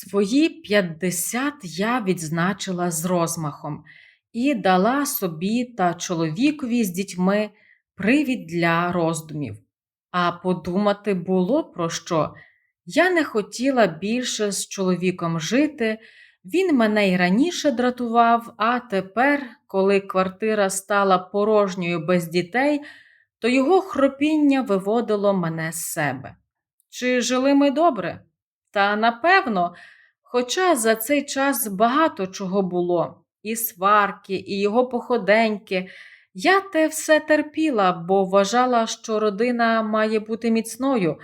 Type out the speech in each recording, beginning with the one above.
Свої 50 я відзначила з розмахом і дала собі та чоловікові з дітьми привід для роздумів. А подумати було про що. Я не хотіла більше з чоловіком жити, він мене й раніше дратував, а тепер, коли квартира стала порожньою без дітей, то його хропіння виводило мене з себе. Чи жили ми добре? Та напевно, хоча за цей час багато чого було, і сварки, і його походеньки, я те все терпіла, бо вважала, що родина має бути міцною,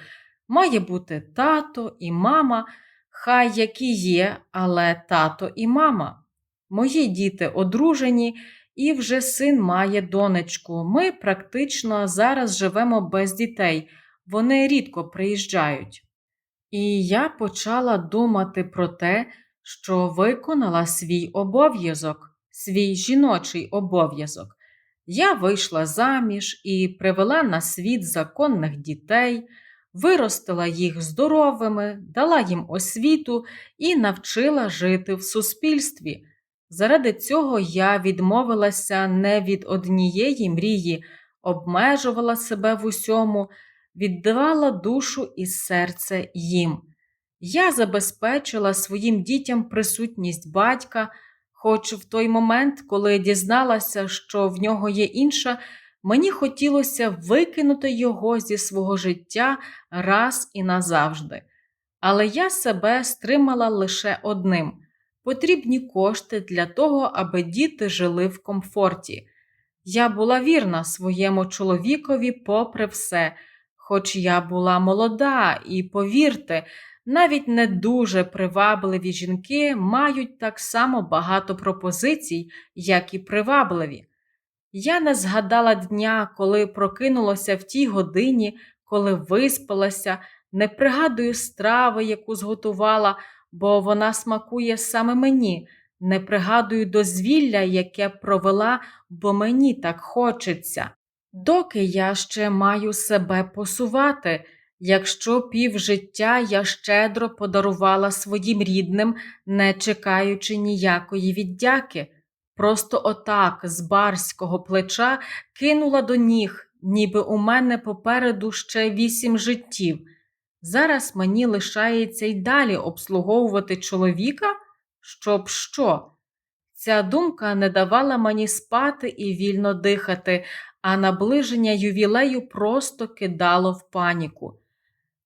має бути тато і мама, хай які є, але тато і мама. Мої діти одружені, і вже син має донечку. Ми практично зараз живемо без дітей, вони рідко приїжджають. І я почала думати про те, що виконала свій обов'язок, свій жіночий обов'язок. Я вийшла заміж і привела на світ законних дітей, виростила їх здоровими, дала їм освіту і навчила жити в суспільстві. Заради цього я відмовилася не від однієї мрії, обмежувала себе в усьому віддавала душу і серце їм. Я забезпечила своїм дітям присутність батька, хоч в той момент, коли дізналася, що в нього є інша, мені хотілося викинути його зі свого життя раз і назавжди. Але я себе стримала лише одним потрібні кошти для того, аби діти жили в комфорті. Я була вірна своєму чоловікові попри все хоч я була молода, і, повірте, навіть не дуже привабливі жінки мають так само багато пропозицій, як і привабливі. Я не згадала дня, коли прокинулася в тій годині, коли виспалася, не пригадую страви, яку зготувала, бо вона смакує саме мені, не пригадую дозвілля, яке провела, бо мені так хочеться. Доки я ще маю себе посувати, якщо півжиття я щедро подарувала своїм рідним, не чекаючи ніякої віддяки, просто отак з барського плеча кинула до ніг, ніби у мене попереду ще вісім життів. Зараз мені лишається й далі обслуговувати чоловіка, щоб що? Ця думка не давала мені спати і вільно дихати, а наближення ювілею просто кидало в паніку.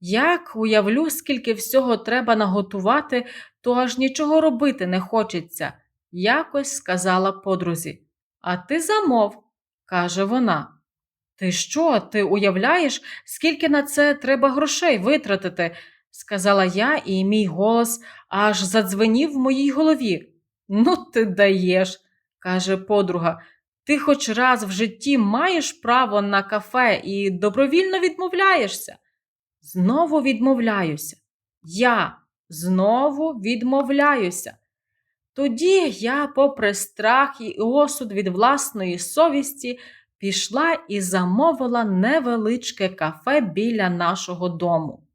Як уявлю, скільки всього треба наготувати, то аж нічого робити не хочеться, якось сказала подрузі. А ти замов, каже вона. Ти що, ти уявляєш, скільки на це треба грошей витратити? сказала я, і мій голос аж задзвенів в моїй голові. Ну, ти даєш, каже подруга. Ти хоч раз в житті маєш право на кафе і добровільно відмовляєшся? Знову відмовляюся. Я знову відмовляюся. Тоді я, попри страх і осуд від власної совісті, пішла і замовила невеличке кафе біля нашого дому.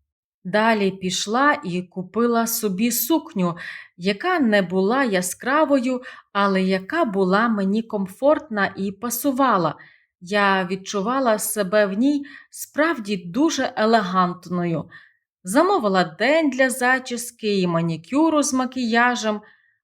Далі пішла і купила собі сукню, яка не була яскравою, але яка була мені комфортна і пасувала. Я відчувала себе в ній справді дуже елегантною. Замовила день для зачіски і манікюру з макіяжем.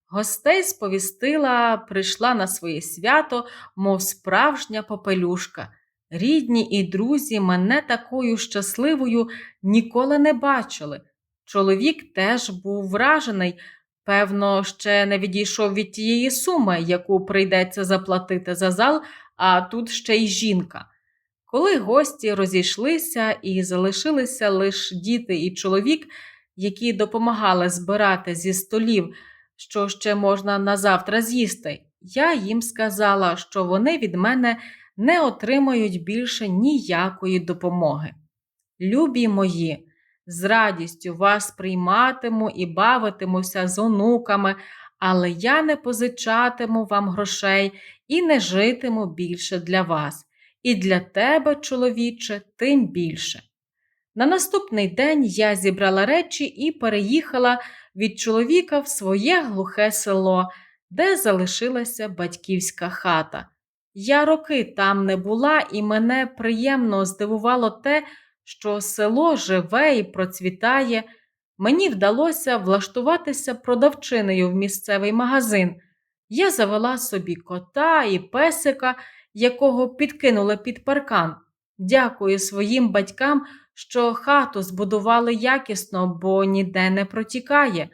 Гостей сповістила, прийшла на своє свято, мов справжня попелюшка. Рідні і друзі мене такою щасливою ніколи не бачили. Чоловік теж був вражений, певно, ще не відійшов від тієї суми, яку прийдеться заплатити за зал, а тут ще й жінка. Коли гості розійшлися і залишилися лише діти і чоловік, які допомагали збирати зі столів, що ще можна на завтра з'їсти, я їм сказала, що вони від мене не отримають більше ніякої допомоги. Любі мої, з радістю вас прийматиму і бавитимуся з онуками, але я не позичатиму вам грошей і не житиму більше для вас. І для тебе, чоловіче, тим більше. На наступний день я зібрала речі і переїхала від чоловіка в своє глухе село, де залишилася батьківська хата. Я роки там не була, і мене приємно здивувало те, що село живе і процвітає. Мені вдалося влаштуватися продавчиною в місцевий магазин. Я завела собі кота і песика, якого підкинула під паркан. Дякую своїм батькам, що хату збудували якісно, бо ніде не протікає.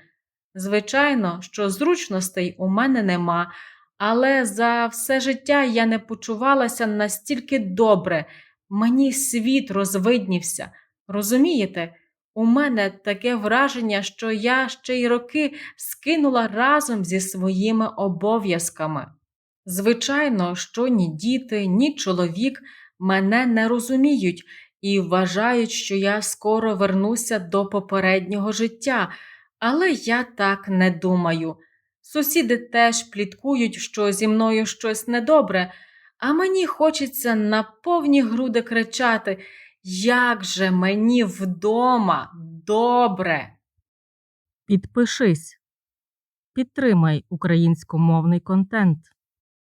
Звичайно, що зручностей у мене нема, але за все життя я не почувалася настільки добре. Мені світ розвиднівся. Розумієте? У мене таке враження, що я ще й роки скинула разом зі своїми обов'язками. Звичайно, що ні діти, ні чоловік мене не розуміють і вважають, що я скоро вернуся до попереднього життя, але я так не думаю. Сусіди теж пліткують, що зі мною щось недобре, а мені хочеться на повні груди кричати Як же мені вдома добре. Підпишись. Підтримай українськомовний контент.